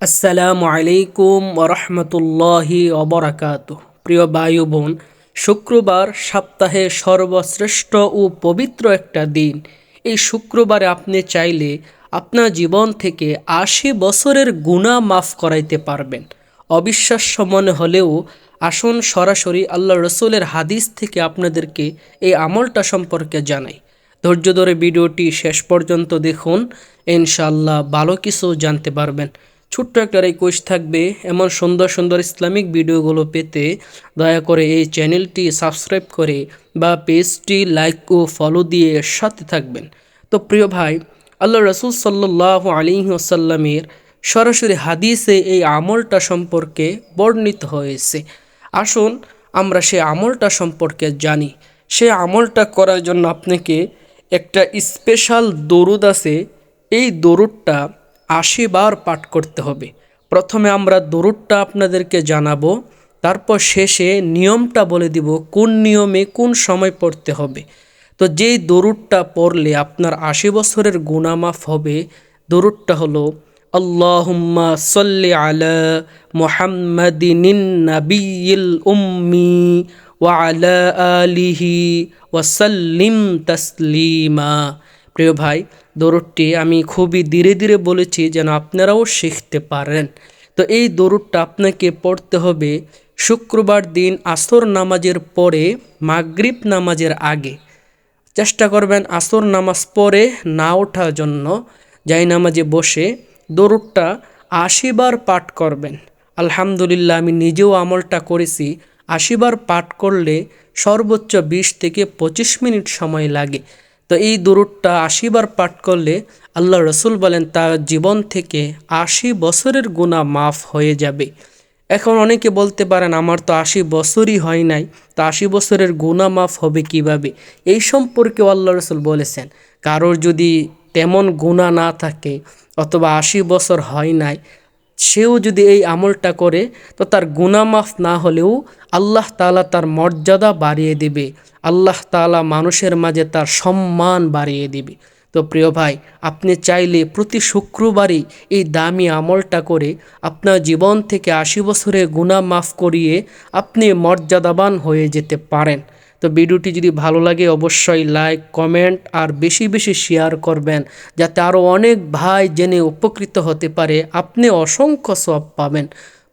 আসসালামু আলাইকুম ওরহমতুল্লাহি অবরাকাত প্রিয় বায়ু বোন, শুক্রবার সপ্তাহে সর্বশ্রেষ্ঠ ও পবিত্র একটা দিন। এই শুক্রবারে আপনি চাইলে আপনার জীবন থেকে আশি বছরের গুণা মাফ করাইতে পারবেন। অবিশ্বাস্য মনে হলেও আসুন সরাসরি আল্লাহ রসুলের হাদিস থেকে আপনাদেরকে এই আমলটা সম্পর্কে জানাই। ধৈর্য ধরে ভিডিওটি শেষ পর্যন্ত দেখুন ইনশাল্লাহ ভালো কিছু জানতে পারবেন। ছোট্ট একটা রিকোয়েস্ট থাকবে, এমন সুন্দর সুন্দর ইসলামিক ভিডিওগুলো পেতে দয়া করে এই চ্যানেলটি সাবস্ক্রাইব করে বা পেজটি লাইক ও ফলো দিয়ে সাথে থাকবেন। তো প্রিয় ভাই, আল্লাহ রসুল সাল্লাহ আলী আসাল্লামের সরাসরি হাদিসে এই আমলটা সম্পর্কে বর্ণিত হয়েছে। আসুন আমরা সে আমলটা সম্পর্কে জানি। সে আমলটা করার জন্য আপনাকে একটা স্পেশাল দরুদ আছে। এই দরুদটা আশি বার পাঠ করতে হবে। প্রথমে আমরা দরুদটা আপনাদেরকে জানাব, তারপর শেষে নিয়মটা বলে দিব, কোন নিয়মে কোন সময় পড়তে হবে। তো যেই দরুদটা পড়লে আপনার আশি বছরের গুণামাফ হবে, দরুদটা হলো, আল্লাহুম্মা সল্লি আলা মুহাম্মাদিন নাবিয়িল উম্মি ওয়া আলা আলিহি ওয়াসাল্লিম তাসলিমা। প্রিয় ভাই, দরুদটি আমি খুবই ধীরে ধীরে বলেছি যেন আপনারাও শিখতে পারেন। তো এই দরুদটা আপনাকে পড়তে হবে শুক্রবার দিন আসর নামাজের পরে, মাগরিব নামাজের আগে। চেষ্টা করবেন আসর নামাজ পরে না ওঠার জন্য, যাই নামাজে বসে দরুদটা আশিবার পাঠ করবেন। আলহামদুলিল্লাহ, আমি নিজেও আমলটা করেছি। আশিবার পাঠ করলে সর্বোচ্চ বিশ থেকে পঁচিশ মিনিট সময় লাগে। তো এই দরুদটা আশিবার পাঠ করলে আল্লাহ রসুল বলেন তার জীবন থেকে আশি বছরের গুণা মাফ হয়ে যাবে। এখন অনেকে বলতে পারেন, আমার তো আশি বছরই হয় নাই, তো আশি বছরের গুণা মাফ হবে কীভাবে? এই সম্পর্কে আল্লাহ রসুল বলেছেন, কারোর যদি তেমন গুণা না থাকে, অথবা আশি বছর হয় নাই সেও যদি এই আমলটা করে, তো তার গুনামাফ না হলেও আল্লাহ তালা তার মর্যাদা বাড়িয়ে দেবে। আল্লাহ তালা মানুষের মাঝে তার সম্মান বাড়িয়ে দিবে। তো প্রিয় ভাই, আপনি চাইলে প্রতি শুক্রবারই এই দামি আমলটা করে আপনার জীবন থেকে আশি বছরের গুণা মাফ করিয়ে আপনি মর্যাদাবান হয়ে যেতে পারেন। তো ভিডিওটি যদি ভালো লাগে, অবশ্যই লাইক কমেন্ট আর বেশি বেশি শেয়ার করবেন, যাতে আরও অনেক ভাই জেনে উপকৃত হতে পারে, আপনি অসংখ্য সব পাবেন।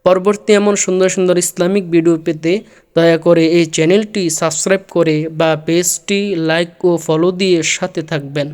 পরবর্তী এমন সুন্দর সুন্দর ইসলামিক ভিডিও পেতে দয়া করে এই চ্যানেলটি সাবস্ক্রাইব করে বা পেজটি লাইক ও ফলো দিয়ে সাথে থাকবেন।